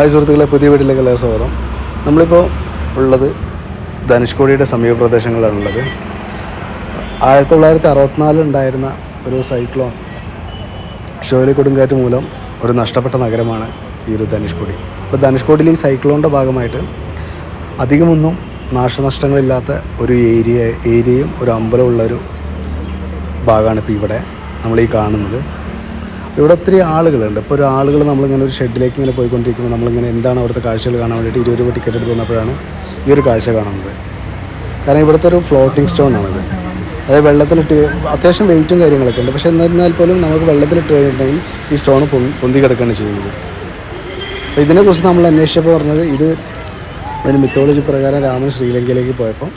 Hi സുഹൃത്തുക്കളെ പുതിയ വീട്ടിലേക്ക് എല്ലാവരും സ്വാഗതം. നമ്മളിപ്പോൾ ഉള്ളത് ധനുഷ്കോടിയുടെ സമീപ പ്രദേശങ്ങളാണുള്ളത് ആയിരത്തി തൊള്ളായിരത്തി അറുപത്തിനാലിൽ ഉണ്ടായിരുന്ന ഒരു സൈക്ലോൺ ഷോലി കൊടുങ്കാറ്റ് മൂലം ഒരു നഷ്ടപ്പെട്ട നഗരമാണ് ഈ ഒരു ധനുഷ്കോടി. അപ്പോൾ ധനുഷ്കോടിയിൽ ഈ സൈക്ലോണിന്റെ ഭാഗമായിട്ട് അധികമൊന്നും നാശനഷ്ടങ്ങളില്ലാത്ത ഒരു ഏരിയ ഏരിയയും ഒരു അമ്പലമുള്ളൊരു ഭാഗമാണ് ഇപ്പോൾ ഇവിടെ നമ്മൾ ഈ കാണുന്നത്. ഇവിടെ ഒത്തിരി ആളുകളുണ്ട്. ഇപ്പോൾ ഒരു ആളുകൾ നമ്മളിങ്ങനെ ഒരു ഷെഡിലേക്ക് ഇങ്ങനെ പോയിക്കൊണ്ടിരിക്കുമ്പോൾ നമ്മളിങ്ങനെ എന്താണ് അവിടുത്തെ കാഴ്ചകൾ കാണാൻ വേണ്ടിയിട്ട് ഇരുപത് രൂപ ടിക്കറ്റ് എടുത്ത് വന്നപ്പോഴാണ് ഈ ഒരു കാഴ്ച കാണുന്നത്. കാരണം ഇവിടുത്തെ ഒരു ഫ്ലോട്ടിംഗ് സ്റ്റോൺ ആണിത്. അതായത് വെള്ളത്തിലിട്ട് അത്യാവശ്യം വെയിറ്റും കാര്യങ്ങളൊക്കെ ഉണ്ട്. പക്ഷേ എന്നിരുന്നാൽ പോലും നമുക്ക് വെള്ളത്തിലിട്ട് കഴിഞ്ഞിട്ടുണ്ടെങ്കിൽ ഈ സ്റ്റോൺ പൊന്തി കിടക്കുകയാണ് ചെയ്യുന്നത്. അപ്പോൾ ഇതിനെക്കുറിച്ച് നമ്മൾ അന്വേഷിച്ചപ്പോൾ പറഞ്ഞത് ഇത് അതിന് മിത്തോളജി പ്രകാരം രാമൻ ശ്രീലങ്കയിലേക്ക് പോയപ്പോൾ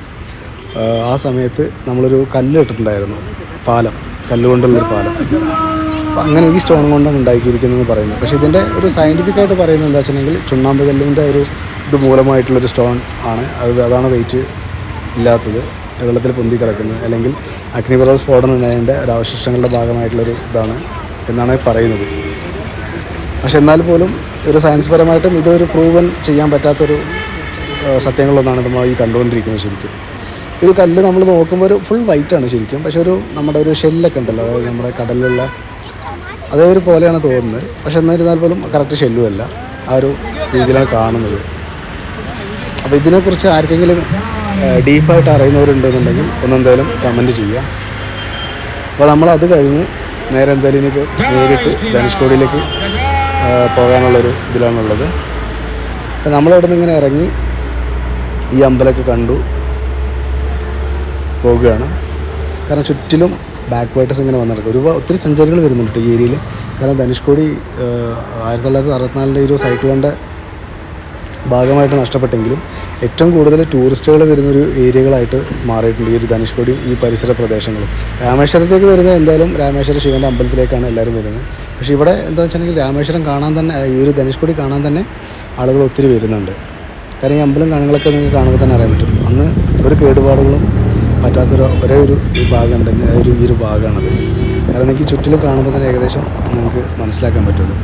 ആ, സമയത്ത് നമ്മളൊരു കല്ല് ഇട്ടിട്ടുണ്ടായിരുന്നു. പാലം. കല്ലുകൊണ്ടുള്ളൊരു പാലം. അങ്ങനെ ഈ സ്റ്റോൺ കൊണ്ടാണ് ഉണ്ടാക്കിയിരിക്കുന്നതെന്ന് പറയുന്നത്. പക്ഷേ ഇതിന്റെ ഒരു സയന്റിഫിക് ആയിട്ട് പറയുന്നത് എന്താ വെച്ചിട്ടുണ്ടെങ്കിൽ ചുണ്ണാമ്പ് കല്ലിന്റെ ഒരു ഇത് മൂലമായിട്ടുള്ളൊരു സ്റ്റോൺ ആണ്. അത് അതാണ് വെയിറ്റ് ഇല്ലാത്തത്. വെള്ളത്തിൽ പൊന്തി കിടക്കുന്നത്. അല്ലെങ്കിൽ അഗ്നിപർവത സ്ഫോടനം ഉണ്ടായതിന്റെ ഒരു അവശിഷ്ടങ്ങളുടെ ഭാഗമായിട്ടുള്ളൊരു ഇതാണ് എന്നാണ് പറയുന്നത്. പക്ഷെ എന്നാൽ പോലും ഒരു സയൻസ് പരമായിട്ടും ഇതൊരു പ്രൂവൻ ചെയ്യാൻ പറ്റാത്തൊരു സത്യങ്ങളൊന്നാണ് നമ്മൾ ഈ കണ്ടുകൊണ്ടിരിക്കുന്നത് ശരിക്കും. ഒരു കല്ല് നമ്മൾ നോക്കുമ്പോൾ ഒരു ഫുൾ വൈറ്റാണ് ശരിക്കും. പക്ഷെ ഒരു നമ്മുടെ ഒരു ഷെല്ലൊക്കെ ഉണ്ടല്ലോ. അതായത് നമ്മുടെ കടലിലുള്ള അതേ ഒരു പോലെയാണ് തോന്നുന്നത്. പക്ഷെ എന്നിരുന്നാൽ പോലും കറക്റ്റ് ഷെല്ലുമല്ല ആ ഒരു രീതിയിലാണ് കാണുന്നത്. അപ്പോൾ ഇതിനെക്കുറിച്ച് ആർക്കെങ്കിലും ഡീപ്പായിട്ട് അറിയുന്നവരുണ്ടെന്നുണ്ടെങ്കിൽ ഒന്നെന്തായാലും കമന്റ് ചെയ്യുക. അപ്പോൾ നമ്മൾ അത് കഴിഞ്ഞ് നേരെ എന്തായാലും ഇനിയിപ്പോൾ നേരിട്ട് ധനുഷ്കോടിയിലേക്ക് പോകാനുള്ളൊരു ഇതിലാണുള്ളത്. അപ്പോൾ നമ്മളവിടെ നിന്ന് ഇങ്ങനെ ഇറങ്ങി ഈ അമ്പലമൊക്കെ കണ്ടു പോകുകയാണ് കാരണം ചുറ്റിലും ബാക്ക് വാട്ടേഴ്സ് ഇങ്ങനെ വന്നു നടക്കും ഒരുപാട് ഒത്തിരി സഞ്ചാരികൾ വരുന്നുണ്ട് ഈ ഏരിയയിൽ കാരണം ധനുഷ്കോടി ആയിരത്തി തൊള്ളായിരത്തി അറുപത്തിനാലിന്റെ ഒരു സൈക്ലോണിന്റെ ഭാഗമായിട്ട് നഷ്ടപ്പെട്ടെങ്കിലും ഏറ്റവും കൂടുതൽ ടൂറിസ്റ്റുകൾ വരുന്നൊരു ഏരിയകളായിട്ട് മാറിയിട്ടുണ്ട് ഈ ഒരു ധനുഷ്കോടിയും ഈ പരിസര പ്രദേശങ്ങളും. രാമേശ്വരത്തേക്ക് വരുന്നത് എന്തായാലും രാമേശ്വര ശിവന്റെ അമ്പലത്തിലേക്കാണ് എല്ലാവരും വരുന്നത്. പക്ഷേ ഇവിടെ എന്താ വെച്ചിട്ടുണ്ടെങ്കിൽ രാമേശ്വരം കാണാൻ തന്നെ ഈ ഒരു ധനുഷ്കോടി കാണാൻ തന്നെ ആളുകൾ ഒത്തിരി വരുന്നുണ്ട്. കാരണം ഈ അമ്പലം കാണുകളൊക്കെ നിങ്ങൾക്ക് കാണുമ്പോൾ തന്നെ അറിയാൻ പറ്റും. അന്ന് ഒരു കേടുപാടുകളും പറ്റാത്തൊരു ഒരേ ഒരു ഈ ഭാഗമുണ്ട് ഒരു ഈ ഒരു ഭാഗമാണത്. കാരണം നിങ്ങൾക്ക് ചുറ്റിലും കാണുമ്പോൾ തന്നെ ഏകദേശം നിങ്ങൾക്ക് മനസ്സിലാക്കാൻ പറ്റുമത്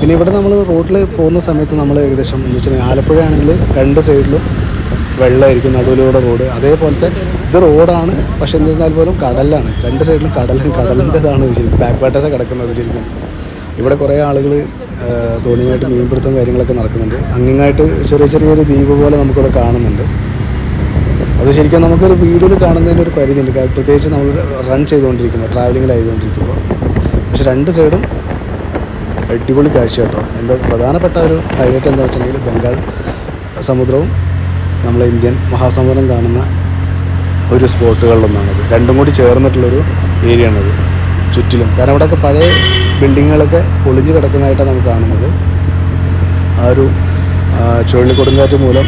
പിന്നെ ഇവിടെ നമ്മൾ റോഡിൽ പോകുന്ന സമയത്ത് നമ്മൾ ഏകദേശം എന്ന് വെച്ചിട്ടുണ്ടെങ്കിൽ ആലപ്പുഴ ആണെങ്കിൽ രണ്ട് സൈഡിലും വെള്ളമായിരിക്കും നടുവിലൂടെ റോഡ്. അതേപോലത്തെ ഇത് റോഡാണ് പക്ഷെ എന്നിരുന്നാൽ പോലും കടലാണ്. രണ്ട് സൈഡിലും കടലും കടലിന്റെതാണ് ശരിക്കും ബാക്ക് വാട്ടേഴ്സ് കിടക്കുന്നത് ശരിക്കും. ഇവിടെ കുറേ ആളുകൾ തോണിയായിട്ട് മീൻപിടുത്തം കാര്യങ്ങളൊക്കെ നടക്കുന്നുണ്ട്. അങ്ങിങ്ങായിട്ട് ചെറിയ ചെറിയൊരു ദ്വീപ് പോലെ നമുക്കിവിടെ കാണുന്നുണ്ട്. അത് ശരിക്കും നമുക്കൊരു വീഡിയോയിൽ കാണുന്നതിന്റെ ഒരു പരിധിയുണ്ട്. പ്രത്യേകിച്ച് നമ്മൾ റൺ ചെയ്തുകൊണ്ടിരിക്കുമ്പോൾ ട്രാവലിങ്ങിലായതുകൊണ്ടിരിക്കുമ്പോൾ പക്ഷെ രണ്ട് സൈഡും അടിപൊളി കാഴ്ച കേട്ടോ. എന്താ പ്രധാനപ്പെട്ട ഒരു ഹൈലൈറ്റ് എന്താ വെച്ചിട്ടുണ്ടെങ്കിൽ ബംഗാൾ സമുദ്രവും നമ്മളെ ഇന്ത്യൻ മഹാസമുദ്രം കാണുന്ന ഒരു സ്പോട്ടുകളിലൊന്നാണത് രണ്ടും കൂടി ചേർന്നിട്ടുള്ളൊരു ഏരിയ ആണത്. ചുറ്റിലും. കാരണം ഇവിടെയൊക്കെ പഴയ ബിൽഡിങ്ങുകളൊക്കെ പൊളിഞ്ഞു കിടക്കുന്നതായിട്ടാണ് നമുക്ക് കാണുന്നത്. ആ ഒരു ചുഴലിക്കൊടുങ്കാറ്റ് മൂലം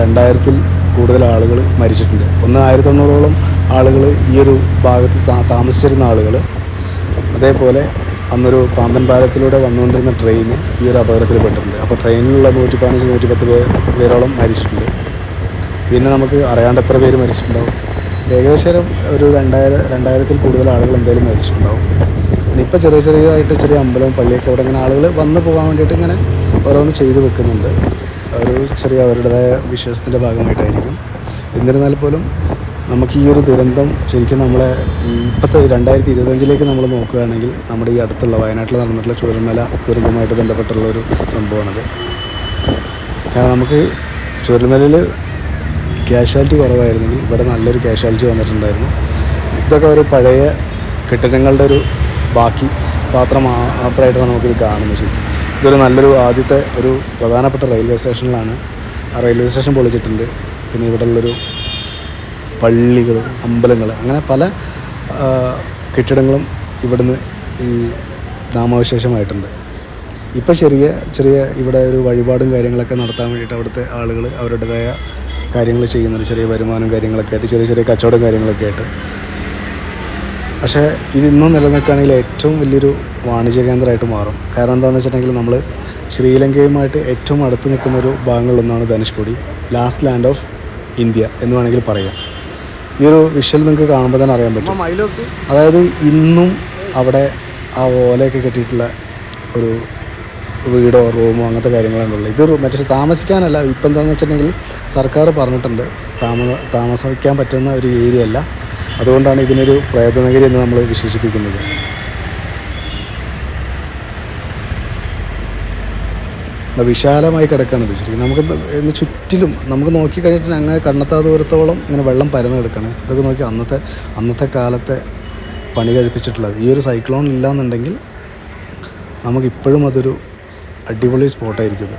രണ്ടായിരത്തിൽ കൂടുതൽ ആളുകൾ മരിച്ചിട്ടുണ്ട്. ഒന്ന് ആയിരത്തി തൊണ്ണൂറോളം ആളുകൾ ഈ ഒരു ഭാഗത്ത് താമസിച്ചിരുന്ന ആളുകൾ. അതേപോലെ അന്നൊരു പാമ്പൻ പാലത്തിലൂടെ വന്നുകൊണ്ടിരുന്ന ട്രെയിന് ഈ ഒരു അപകടത്തിൽ പെട്ടിട്ടുണ്ട്. അപ്പോൾ ട്രെയിനിലുള്ള നൂറ്റി പതിനഞ്ച് നൂറ്റി പത്ത് പേർ പേരോളം മരിച്ചിട്ടുണ്ട്. പിന്നെ നമുക്ക് അറിയാണ്ട് എത്ര പേര് മരിച്ചിട്ടുണ്ടാവും. ഏകദേശം ഒരു രണ്ടായിരം രണ്ടായിരത്തിൽ കൂടുതൽ ആളുകൾ എന്തായാലും മരിച്ചിട്ടുണ്ടാവും. പിന്നെ ഇപ്പോൾ ചെറിയ ചെറിയതായിട്ട് ചെറിയ അമ്പലം പള്ളിയൊക്കെ അവിടെ ഇങ്ങനെ ആളുകൾ വന്നു പോകാൻ വേണ്ടിയിട്ട് ഇങ്ങനെ ഓരോന്ന് ചെയ്തു വെക്കുന്നുണ്ട്. ഒരു ചെറിയ അവരുടേതായ വിശ്വാസത്തിന്റെ ഭാഗമായിട്ടായിരിക്കും. എന്നിരുന്നാൽ പോലും നമുക്ക് ഈ ഒരു ദുരന്തം ശരിക്കും നമ്മളെ ഇപ്പോഴത്തെ രണ്ടായിരത്തി ഇരുപത്തഞ്ചിലേക്ക് നമ്മൾ നോക്കുകയാണെങ്കിൽ നമ്മുടെ ഈ അടുത്തുള്ള വയനാട്ടിൽ നടന്നിട്ടുള്ള ചുരുമല ദുരന്തവുമായിട്ട് ബന്ധപ്പെട്ടുള്ള ഒരു സംഭവമാണത്. കാരണം നമുക്ക് ചുരൽമലയിൽ ക്യാഷ്വാലിറ്റി കുറവായിരുന്നെങ്കിൽ ഇവിടെ നല്ലൊരു ക്യാഷ്വാലിറ്റി വന്നിട്ടുണ്ടായിരുന്നു. ഇതൊക്കെ ഒരു പഴയ കെട്ടിടങ്ങളുടെ ഒരു ബാക്കി പാത്രം മാത്രമായിട്ട് മാത്രമായിട്ടാണ് നമുക്കിത് കാണുന്നത് ശരിക്കും ഇതൊരു നല്ലൊരു ആദ്യത്തെ ഒരു പ്രധാനപ്പെട്ട റെയിൽവേ സ്റ്റേഷനിലാണ്. ആ റെയിൽവേ സ്റ്റേഷൻ പൊളിച്ചിട്ടുണ്ട്. പിന്നെ ഇവിടെ ഉള്ളൊരു പള്ളികൾ അമ്പലങ്ങൾ അങ്ങനെ പല കെട്ടിടങ്ങളും ഇവിടുന്ന് ഈ നാമാവശേഷമായിട്ടുണ്ട്. ഇപ്പോൾ ചെറിയ ചെറിയ ഇവിടെ ഒരു വഴിപാടും കാര്യങ്ങളൊക്കെ നടത്താൻ വേണ്ടിയിട്ട് അവിടുത്തെ ആളുകൾ അവരുടേതായ കാര്യങ്ങൾ ചെയ്യുന്നുണ്ട്. ചെറിയ വരുമാനം കാര്യങ്ങളൊക്കെ ആയിട്ട് ചെറിയ ചെറിയ കച്ചവടം കാര്യങ്ങളൊക്കെ ആയിട്ട്. പക്ഷേ ഇതിന്ന് നിലനിൽക്കുകയാണെങ്കിൽ ഏറ്റവും വലിയൊരു വാണിജ്യ കേന്ദ്രമായിട്ട് മാറും. കാരണം എന്താണെന്ന് വെച്ചിട്ടുണ്ടെങ്കിൽ നമ്മൾ ശ്രീലങ്കയുമായിട്ട് ഏറ്റവും അടുത്ത് നിൽക്കുന്ന ഒരു ഭാഗങ്ങളിലൊന്നാണ് Dhanushkodi last land of India എന്ന് വേണമെങ്കിൽ പറയാം. ഈ ഒരു വിഷ്വൽ നിങ്ങൾക്ക് കാണുമ്പോൾ തന്നെ അറിയാൻ പറ്റും. അതായത് ഇന്നും അവിടെ ആ ഓലയൊക്കെ കെട്ടിയിട്ടുള്ള ഒരു വീടോ റൂമോ അങ്ങനത്തെ കാര്യങ്ങളാണ് ഉള്ളത്. ഇത് റൂ- മറ്റേ താമസിക്കാനല്ല. ഇപ്പം എന്താണെന്ന് വെച്ചിട്ടുണ്ടെങ്കിൽ സർക്കാർ പറഞ്ഞിട്ടുണ്ട് താമ താമസിക്കാൻ പറ്റുന്ന ഒരു ഏരിയ അല്ല. അതുകൊണ്ടാണ് ഇതിനൊരു പ്രയത്നഗരി എന്ന് നമ്മൾ വിശേഷിപ്പിക്കുന്നത്. വിശാലമായി കിടക്കുകയാണ് ഇത് ശരിക്കും. നമുക്ക് ഇന്ന് ചുറ്റിലും നമുക്ക് നോക്കിക്കഴിഞ്ഞിട്ട് അങ്ങനെ കണ്ണെത്താ ദൂരത്തോളം ഇങ്ങനെ വെള്ളം പരന്ന് കിടക്കുകയാണ് ഇതൊക്കെ നോക്കി അന്നത്തെ അന്നത്തെ കാലത്തെ പണി കഴിപ്പിച്ചിട്ടുള്ളത്. ഈ ഒരു സൈക്ലോൺ ഇല്ല എന്നുണ്ടെങ്കിൽ നമുക്കിപ്പോഴും അതൊരു അടിപൊളി സ്പോട്ടായിരിക്കും ഇത്.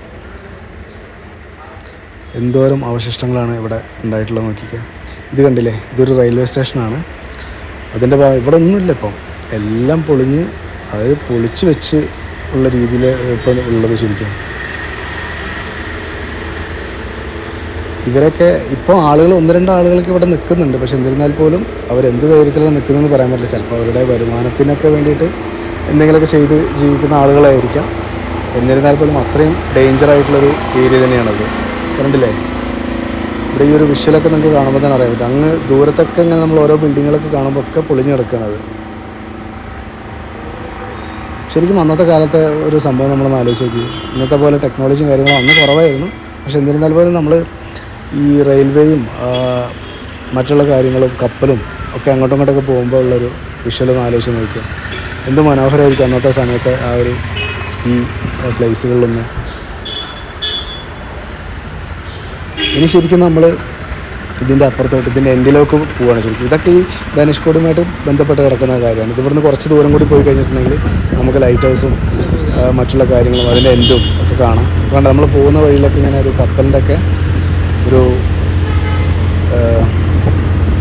എന്തോരം അവശിഷ്ടങ്ങളാണ് ഇവിടെ ഉണ്ടായിട്ടുള്ളത് നോക്കിക്കേ. ഇത് കണ്ടില്ലേ? ഇതൊരു റെയിൽവേ സ്റ്റേഷനാണ് അതിന്റെ ഇവിടെ ഒന്നുമില്ല ഇപ്പം. എല്ലാം പൊളിഞ്ഞ് അതായത് പൊളിച്ച് വെച്ച് ഉള്ള രീതിയിൽ ഇപ്പം ഉള്ളത് ശരിക്കും. ഇവരൊക്കെ ഇപ്പോൾ ആളുകൾ ഒന്ന് രണ്ട് ആളുകളൊക്കെ ഇവിടെ നിൽക്കുന്നുണ്ട് പക്ഷെ എന്നിരുന്നാൽ പോലും അവരെന്ത് ധൈര്യത്തിലാണ് നിൽക്കുന്നതെന്ന് പറയാൻ പറ്റില്ല. ചിലപ്പോൾ അവരുടെ വരുമാനത്തിനൊക്കെ വേണ്ടിയിട്ട് എന്തെങ്കിലുമൊക്കെ ചെയ്ത് ജീവിക്കുന്ന ആളുകളായിരിക്കാം. എന്നിരുന്നാൽ പോലും അത്രയും ഡേഞ്ചറായിട്ടുള്ളൊരു ഏരിയ തന്നെയാണത്. കണ്ടില്ലേ? ഇവിടെ ഈ ഒരു വിഷ്വലൊക്കെ നിങ്ങൾക്ക് കാണുമ്പോൾ തന്നെ അറിയാൻ പറ്റും. അങ്ങ് ദൂരത്തൊക്കെ ഇങ്ങനെ നമ്മൾ ഓരോ ബിൽഡിങ്ങുകളൊക്കെ കാണുമ്പോൾ ഒക്കെ പൊളിഞ്ഞു കിടക്കുകയാണത് ശരിക്കും അന്നത്തെ കാലത്തെ ഒരു സംഭവം നമ്മളൊന്ന് ആലോചിച്ച് നോക്കി. ഇന്നത്തെ പോലെ ടെക്നോളജിയും കാര്യങ്ങളും അന്ന് കുറവായിരുന്നു. പക്ഷെ എന്നിരുന്നാൽ പോലും നമ്മൾ ഈ റെയിൽവേയും മറ്റുള്ള കാര്യങ്ങളും കപ്പലും ഒക്കെ അങ്ങോട്ടും ഇങ്ങോട്ടൊക്കെ പോകുമ്പോൾ ഉള്ളൊരു വിഷ്വലൊന്ന് ആലോചിച്ച് നോക്കിയാൽ എന്ത് മനോഹരമായിരിക്കും അന്നത്തെ സമയത്ത് ആ ഒരു ഈ പ്ലേസുകളിലൊന്ന് ഇനി ശരിക്കും നമ്മൾ ഇതിന്റെ അപ്പുറത്തോട്ട് ഇതിന്റെ എൻഡിലേക്ക് പോവുകയാണ് ശരിക്കും. ഇതൊക്കെ ഈ ധനുഷ്കോടുമായിട്ട് ബന്ധപ്പെട്ട് കിടക്കുന്ന കാര്യമാണ്. ഇതിവിടുന്ന് കുറച്ച് ദൂരം കൂടി പോയി കഴിഞ്ഞിട്ടുണ്ടെങ്കിൽ നമുക്ക് ലൈറ്റ് ഹൗസും മറ്റുള്ള കാര്യങ്ങളും അതിന്റെ എൻഡും ഒക്കെ കാണാം. വേണ്ട നമ്മൾ പോകുന്ന വഴിയിലൊക്കെ ഇങ്ങനെ ഒരു കപ്പലിന്റെ ഒക്കെ ഒരു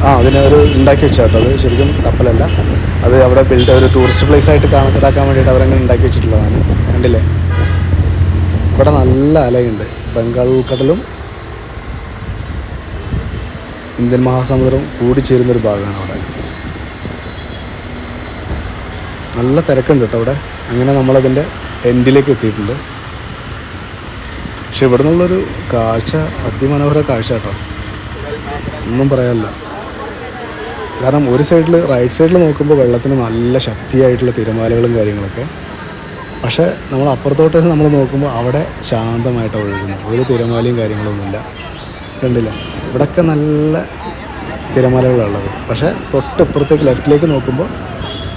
ആ, അതിനെ ഒരു ഉണ്ടാക്കി വെച്ചാട്ടോ അത് ശരിക്കും കപ്പലല്ല. അത് അവിടെ ബിൽഡ് ഒരു ടൂറിസ്റ്റ് പ്ലേസ് ആയിട്ട് കാണാൻ ഇതാക്കാൻ വേണ്ടിയിട്ട് അവരങ്ങനെ ഉണ്ടാക്കി വെച്ചിട്ടുള്ളതാണ്. കണ്ടില്ലേ? ഇവിടെ നല്ല അലയുണ്ട്. ബംഗാൾ ഉൾക്കടലും ഇന്ത്യൻ മഹാസമുദ്രം കൂടിച്ചേരുന്നൊരു ഭാഗമാണ് അവിടെ. നല്ല തിരക്കുണ്ട് കേട്ടോ അവിടെ. അങ്ങനെ നമ്മളതിന്റെ എൻഡിലേക്ക് എത്തിയിട്ടുണ്ട്. പക്ഷെ ഇവിടെ നിന്നുള്ളൊരു കാഴ്ച അതിമനോഹര കാഴ്ച കേട്ടോ. ഒന്നും പറയാനില്ല. കാരണം ഒരു സൈഡിൽ റൈറ്റ് സൈഡിൽ നോക്കുമ്പോൾ വെള്ളത്തിന് നല്ല ശക്തിയായിട്ടുള്ള തിരമാലകളും കാര്യങ്ങളൊക്കെ. പക്ഷേ നമ്മൾ അപ്പുറത്തോട്ട് നമ്മൾ നോക്കുമ്പോൾ അവിടെ ശാന്തമായിട്ട് ഒഴുകുന്നത് ഒരു തിരമാലയും കാര്യങ്ങളൊന്നുമില്ല. കണ്ടില്ല? ഇവിടെയൊക്കെ നല്ല തിരമാലകളുള്ളത് പക്ഷേ തൊട്ടിപ്പുറത്തേക്ക് ലെഫ്റ്റിലേക്ക് നോക്കുമ്പോൾ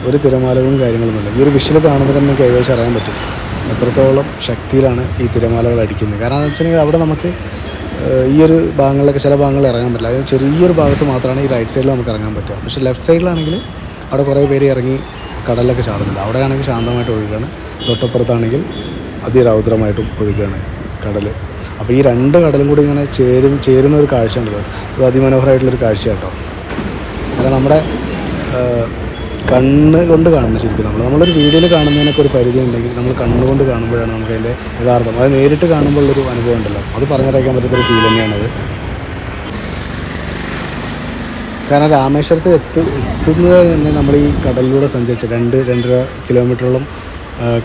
ഒരു തിരമാലകളും കാര്യങ്ങളൊന്നുമില്ല ഈ ഒരു വിഷ്വൽ കാണുമ്പോൾ തന്നെ നമുക്ക് ഏകദേശം അറിയാൻ പറ്റും. എത്രത്തോളം ശക്തിയിലാണ് ഈ തിരമാലകൾ അടിക്കുന്നത്. കാരണം എന്ന് വെച്ചിട്ടുണ്ടെങ്കിൽ അവിടെ നമുക്ക് ഈ ഒരു ഭാഗങ്ങളിലൊക്കെ ചില ഭാഗങ്ങളിൽ ഇറങ്ങാൻ പറ്റില്ല. അതായത് ചെറിയൊരു ഭാഗത്ത് മാത്രമാണ് ഈ റൈറ്റ് സൈഡിൽ നമുക്ക് ഇറങ്ങാൻ പറ്റുക. പക്ഷേ ലെഫ്റ്റ് സൈഡിലാണെങ്കിൽ അവിടെ കുറേ പേര് ഇറങ്ങി കടലിലൊക്കെ ചാടുന്നുണ്ട്. അവിടെയാണെങ്കിൽ ശാന്തമായിട്ട് ഒഴുകുകയാണ്. തൊട്ടപ്പുറത്താണെങ്കിൽ അതിരൗദ്രമായിട്ടും ഒഴുകുകയാണ് കടൽ അപ്പോൾ ഈ രണ്ട് കടലും കൂടി ഇങ്ങനെ ചേരും ചേരുന്ന ഒരു കാഴ്ച ഉണ്ടല്ലോ അത് അതിമനോഹരമായിട്ടുള്ളൊരു കാഴ്ച കേട്ടോ അല്ല നമ്മുടെ കണ്ണ് കൊണ്ട് കാണുന്നത് ശരിക്കും നമ്മൾ നമ്മളൊരു വീഡിയോയിൽ കാണുന്നതിനൊക്കെ ഒരു പരിധി ഉണ്ടെങ്കിൽ നമ്മൾ കണ്ണുകൊണ്ട് കാണുമ്പോഴാണ് നമുക്ക് അതിന്റെ യഥാർത്ഥം. അത് നേരിട്ട് കാണുമ്പോഴുള്ളൊരു അനുഭവം ഉണ്ടല്ലോ. അത് പറഞ്ഞറിയിക്കാൻ പറ്റാത്തൊരു ഫീൽ തന്നെയാണത്. കാരണം രാമേശ്വരത്ത് എത്തു എത്തുന്നത് തന്നെ നമ്മൾ ഈ കടലിലൂടെ സഞ്ചരിച്ച രണ്ട് രണ്ടര കിലോമീറ്ററോളം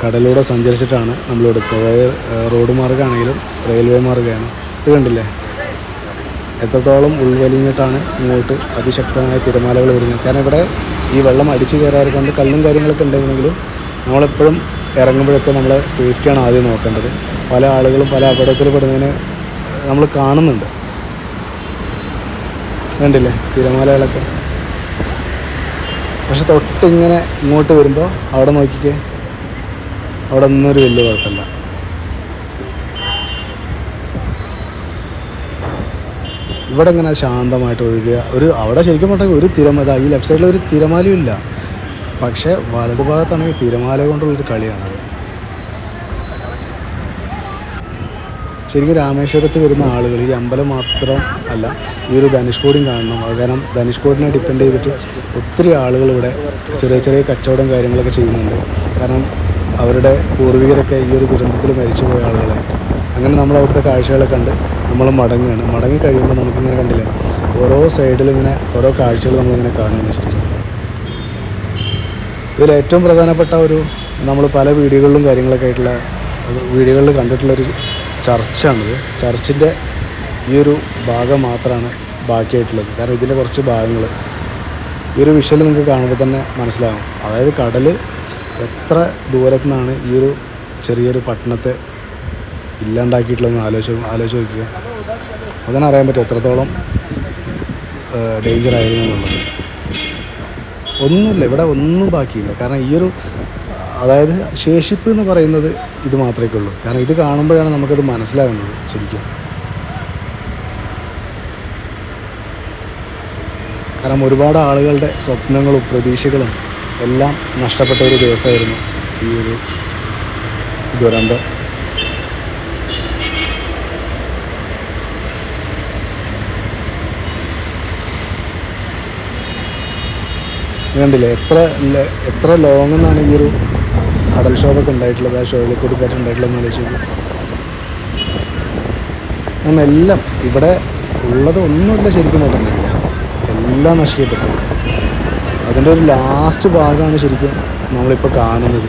കടലിലൂടെ സഞ്ചരിച്ചിട്ടാണ് നമ്മൾ എടുത്തത് അതായത് റോഡ് മാർഗമാണെങ്കിലും റെയിൽവേ മാർഗമാണ് ഇത് കണ്ടില്ലേ? എത്രത്തോളം ഉൾവലിഞ്ഞിട്ടാണ് ഇങ്ങോട്ട് അതിശക്തമായ തിരമാലകൾ വരുന്നത്. കാരണം ഇവിടെ ഈ വെള്ളം അടിച്ചു കയറാറ് കല്ലും കാര്യങ്ങളൊക്കെ ഉണ്ടെങ്കിലും നമ്മളെപ്പോഴും ഇറങ്ങുമ്പോഴൊക്കെ നമ്മൾ സേഫ്റ്റിയാണ് ആദ്യം നോക്കേണ്ടത്. പല ആളുകളും പല അപകടത്തിൽ പെടുന്നതിന് നമ്മൾ കാണുന്നുണ്ട്. കണ്ടില്ലേ? തിരമാലകളൊക്കെ. പക്ഷെ തൊട്ടിങ്ങനെ ഇങ്ങോട്ട് വരുമ്പോൾ അവിടെ നോക്കിക്കേ അവിടെ ഒന്നും ഒരു വലിയ കുഴപ്പമില്ല. ഇവിടെ ഇങ്ങനെ ശാന്തമായിട്ട് ഒഴുകുക. ഒരു അവിടെ ശരിക്കും പറഞ്ഞാൽ ഒരു തിരമത ഈ ലെഫ്റ്റ് സൈഡിൽ ഒരു തിരമാലയും ഇല്ല. പക്ഷേ വലതു ഭാഗത്താണെങ്കിൽ തിരമാല കൊണ്ടുള്ളൊരു കളിയാണത്. ശരിക്കും രാമേശ്വരത്ത് വരുന്ന ആളുകൾ ഈ അമ്പലം മാത്രം അല്ല ഈ ഒരു ധനുഷ്കോടിയും കാണണം. കാരണം ധനുഷ്കോടിനെ ഡിപ്പെൻഡ് ചെയ്തിട്ട് ഒത്തിരി ആളുകൾ ഇവിടെ ചെറിയ ചെറിയ കച്ചവടം കാര്യങ്ങളൊക്കെ ചെയ്യുന്നുണ്ട്. കാരണം അവരുടെ പൂർവികരൊക്കെ ഈ ഒരു ദുരന്തത്തിൽ മരിച്ചുപോയ ആളുകളായിരിക്കും. അങ്ങനെ നമ്മൾ അവിടുത്തെ കാഴ്ചകളെ കണ്ട് നമ്മൾ മടങ്ങുകയാണ്. മടങ്ങി കഴിയുമ്പോൾ നമുക്കിങ്ങനെ കണ്ടില്ലേ? ഓരോ സൈഡിലിങ്ങനെ ഓരോ കാഴ്ചകൾ നമ്മളിങ്ങനെ കാണുകയെന്ന് വെച്ചിട്ടുണ്ട് ഇതിൽ ഏറ്റവും പ്രധാനപ്പെട്ട ഒരു നമ്മൾ പല വീഡിയോകളിലും കാര്യങ്ങളൊക്കെ ആയിട്ടുള്ള വീഡിയോകളിൽ കണ്ടിട്ടുള്ളൊരു ചർച്ചാണിത് ചർച്ചിന്റെ ഈ ഒരു ഭാഗം മാത്രമാണ് ബാക്കിയായിട്ടുള്ളത്. കാരണം ഇതിന്റെ കുറച്ച് ഭാഗങ്ങൾ ഈ ഒരു വിഷ്വൽ നിങ്ങൾക്ക് കാണുമ്പോൾ തന്നെ മനസ്സിലാകും അതായത് കടൽ എത്ര ദൂരത്തു നിന്നാണ് ഈ ഒരു ചെറിയൊരു പട്ടണത്തെ ഇല്ലാണ്ടാക്കിയിട്ടുള്ളതെന്ന് ആലോചിച്ച് ആലോചിച്ച് നോക്കുക അതിനെ അറിയാൻ പറ്റും എത്രത്തോളം ഡേഞ്ചർ ആയിരുന്നു എന്നുള്ളത്. ഒന്നുമില്ല ഇവിടെ ഒന്നും ബാക്കിയില്ല. കാരണം ഈ ഒരു അതായത് ശേഷിപ്പ് എന്ന് പറയുന്നത് ഇത് മാത്രമേ ഉള്ളൂ. കാരണം ഇത് കാണുമ്പോഴാണ് നമുക്കത് മനസ്സിലാകുന്നത് ശരിക്കും. കാരണം ഒരുപാട് ആളുകളുടെ സ്വപ്നങ്ങളും പ്രതീക്ഷകളും എല്ലാം നഷ്ടപ്പെട്ട ഒരു ദിവസമായിരുന്നു ഈ ഒരു ദുരന്തം. കണ്ടില്ലേ എത്ര എത്ര ലോങ് എന്നാണ് ഈ ഒരു കടൽക്ഷോഭമൊക്കെ ഉണ്ടായിട്ടുള്ളത് ആ ഷോയിൽ കൊടുക്കാറ്റുണ്ടായിട്ടുള്ളത് എന്ന് ആലോചിച്ചു നോക്കൂ. എല്ലാം ഇവിടെ ഉള്ളത് ഒന്നുമില്ല ശരിക്കും പറഞ്ഞില്ല എല്ലാം നശിക്കപ്പെട്ടു. അതിന്റെ ഒരു ലാസ്റ്റ് ഭാഗമാണ് ശരിക്കും നമ്മളിപ്പോൾ കാണുന്നത്.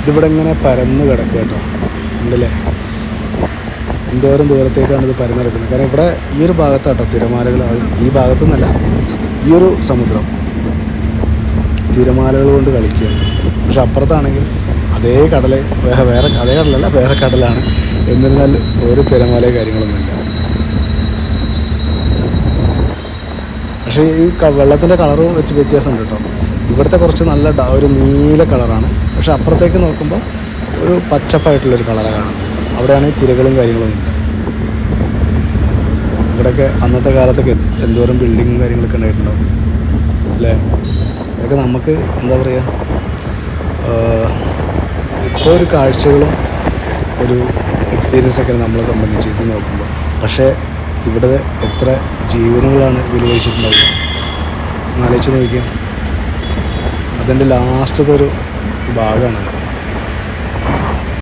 ഇതിവിടെ ഇങ്ങനെ പരന്ന് കിടക്കുക കേട്ടോ. ഉണ്ടല്ലേ? എന്തോരം ദൂരത്തേക്കാണ് ഇത് പരന്ന് കിടക്കുന്നത്. കാരണം ഇവിടെ ഈ ഒരു ഭാഗത്താട്ടോ തിരമാലകൾ. ഈ ഭാഗത്തു നിന്നല്ല ഈ ഒരു സമുദ്രം. തിരമാലകൾ കൊണ്ട് കളിക്കുകയാണ് പക്ഷെ അപ്പുറത്താണെങ്കിൽ അതേ കടൽ വേറെ അതേ കടലല്ല വേറെ കടലാണ്. എന്നിരുന്നാൽ ഒരു തിരമാലയോ കാര്യങ്ങളൊന്നുമില്ല. പക്ഷേ ഈ വെള്ളത്തിന്റെ കളറ് വെച്ച് വ്യത്യാസമുണ്ട് കേട്ടോ. ഇവിടുത്തെ കുറച്ച് നല്ല ഒരു നീല കളറാണ്. പക്ഷേ അപ്പുറത്തേക്ക് നോക്കുമ്പോൾ ഒരു പച്ചപ്പായിട്ടുള്ളൊരു കളറാണ് കാണുന്നത്. അവിടെയാണ് ഈ തിരകളും കാര്യങ്ങളും ഉണ്ട്. ഇവിടെയൊക്കെ അന്നത്തെ കാലത്തൊക്കെ എന്തോരം ബിൽഡിങ്ങും കാര്യങ്ങളൊക്കെ ഉണ്ടായിട്ടുണ്ടാവും. അല്ലേ? ഇതൊക്കെ നമുക്ക് എന്താ പറയുക ഇപ്പോൾ ഒരു കാഴ്ചകളും ഒരു എക്സ്പീരിയൻസ് ഒക്കെ നമ്മളെ സംബന്ധിച്ച് ഇത് നോക്കുമ്പോൾ പക്ഷേ ഇവിടെ എത്ര ജീവനുകളാണ് വിലവഴിച്ചിട്ടുണ്ടാവുക ഒന്ന് ആലോചിച്ച് നോക്കിയാൽ അതിന്റെ ലാസ്റ്റത്തെ ഒരു ഭാഗമാണത്.